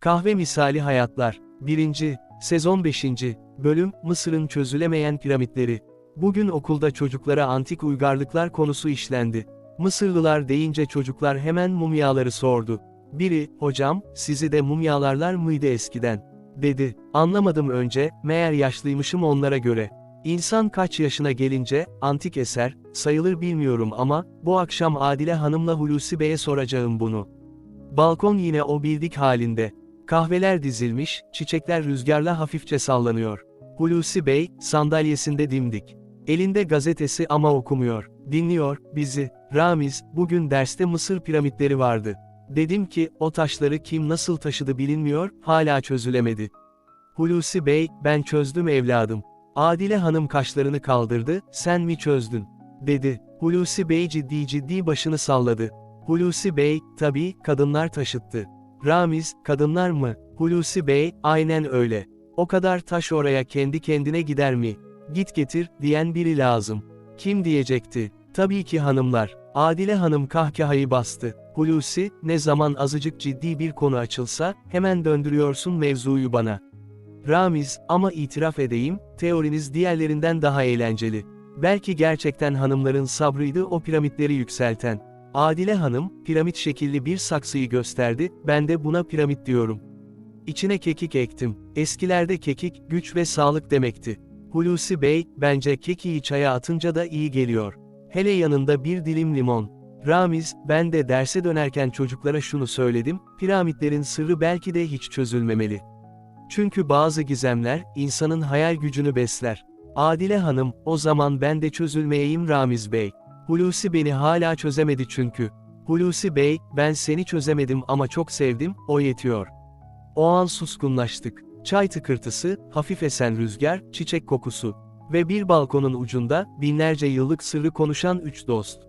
Kahve Misali Hayatlar 1. Sezon 5. Bölüm Mısır'ın çözülemeyen piramitleri. Bugün okulda çocuklara antik uygarlıklar konusu işlendi. Mısırlılar deyince çocuklar hemen mumyaları sordu. Biri, hocam, sizi de mumyalarlar mıydı eskiden? Dedi. Anlamadım önce, meğer yaşlıymışım onlara göre. İnsan kaç yaşına gelince, antik eser, sayılır bilmiyorum ama, bu akşam Adile Hanım'la Hulusi Bey'e soracağım bunu. Balkon yine o bildik halinde. Kahveler dizilmiş, çiçekler rüzgarla hafifçe sallanıyor. Hulusi Bey, sandalyesinde dimdik. Elinde gazetesi ama okumuyor. Dinliyor, bizi. Ramiz, bugün derste Mısır piramitleri vardı. Dedim ki, o taşları kim nasıl taşıdı bilinmiyor, hala çözülemedi. Hulusi Bey, ben çözdüm evladım. Adile Hanım kaşlarını kaldırdı, sen mi çözdün? Dedi. Hulusi Bey ciddi ciddi başını salladı. Hulusi Bey, tabii, kadınlar taşıttı. Ramiz, kadınlar mı? Hulusi Bey, aynen öyle. O kadar taş oraya kendi kendine gider mi? Git getir, diyen biri lazım. Kim diyecekti? Tabii ki hanımlar. Adile Hanım kahkahayı bastı. Hulusi, ne zaman azıcık ciddi bir konu açılsa, hemen döndürüyorsun mevzuyu bana. Ramiz, ama itiraf edeyim, teoriniz diğerlerinden daha eğlenceli. Belki gerçekten hanımların sabrıydı o piramitleri yükselten. Adile Hanım, piramit şekilli bir saksıyı gösterdi, ben de buna piramit diyorum. İçine kekik ektim. Eskilerde kekik, güç ve sağlık demekti. Hulusi Bey, bence kekiği çaya atınca da iyi geliyor. Hele yanında bir dilim limon. Ramiz, ben de derse dönerken çocuklara şunu söyledim, piramitlerin sırrı belki de hiç çözülmemeli. Çünkü bazı gizemler, insanın hayal gücünü besler. Adile Hanım, o zaman ben de çözülmeyeyim Ramiz Bey. Hulusi beni hala çözemedi çünkü. Hulusi Bey, ben seni çözemedim ama çok sevdim, o yetiyor. O an suskunlaştık. Çay tıkırtısı, hafif esen rüzgar, çiçek kokusu. Ve bir balkonun ucunda, binlerce yıllık sırrı konuşan üç dost.